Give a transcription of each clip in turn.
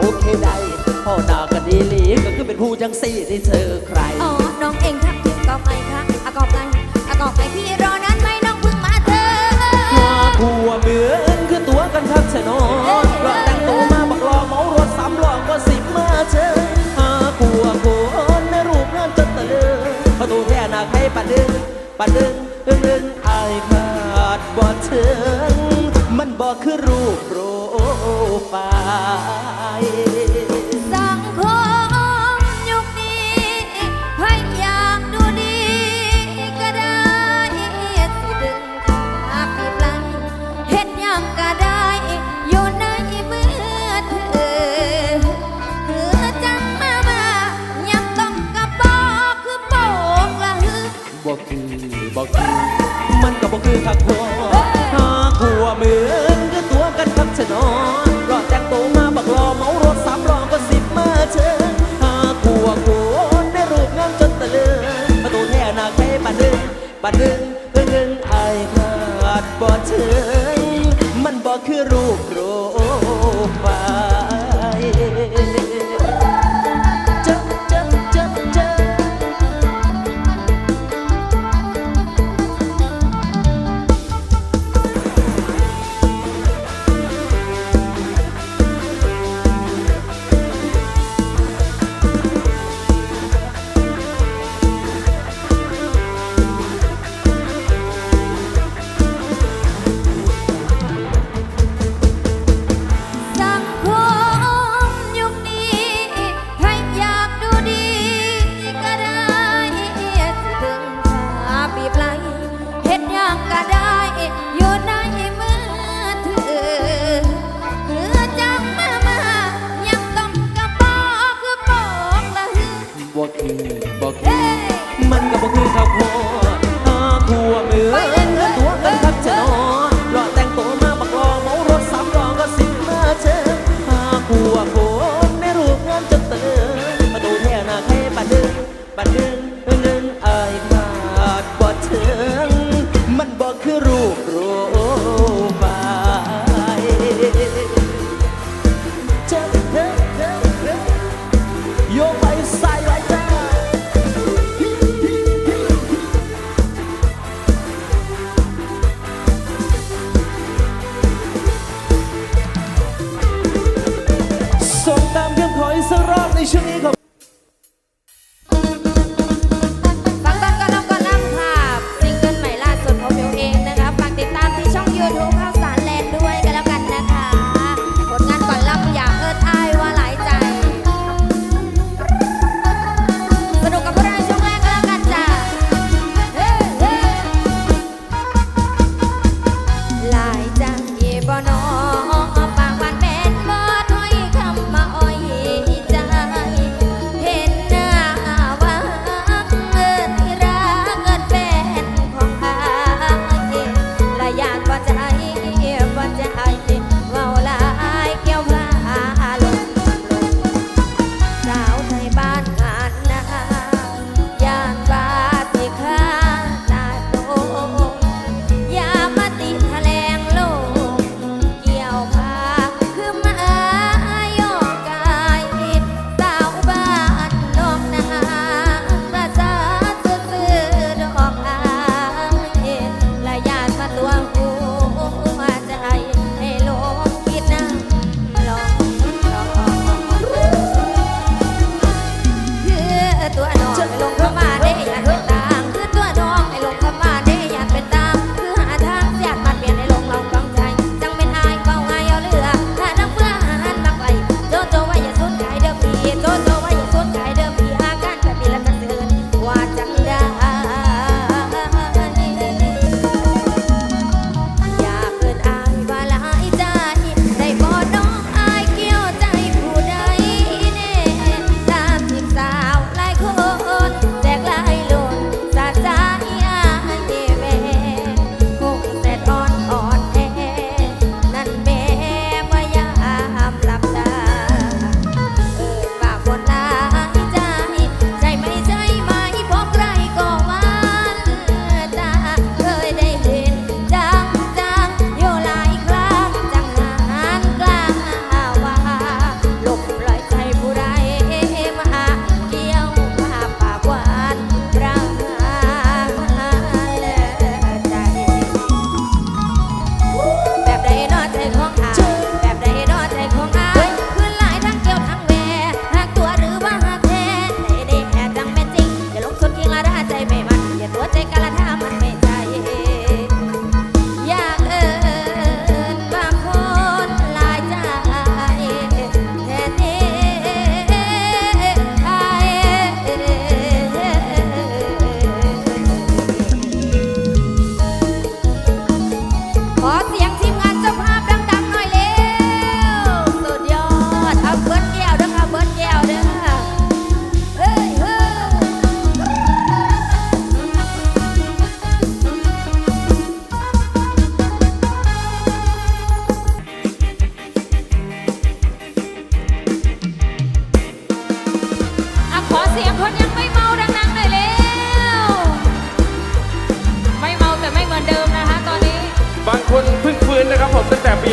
โอเคได้พ่อนากันดีลีก็คือเป็นผู้จังสีที่เธอใคร อ๋อ น้องเองครับก็ไปครับอะกอบไปอะกอบไปพี่รอ มันก็บ่คือคักหัวหากหัวมือนก็ตัวกันครับชะนอนรอแต่งโตมาบักรอเมารถสามรอก็สิบมาเชิญหากัวโกนได้รูปงามจนตะลึงประตูแท่นาแค่บันดึงบันดึงเพิ่งึงไอ้ขาดบ่เชยมันบอกคือรูปโปรไฟล์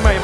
mãe.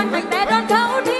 องมาทุ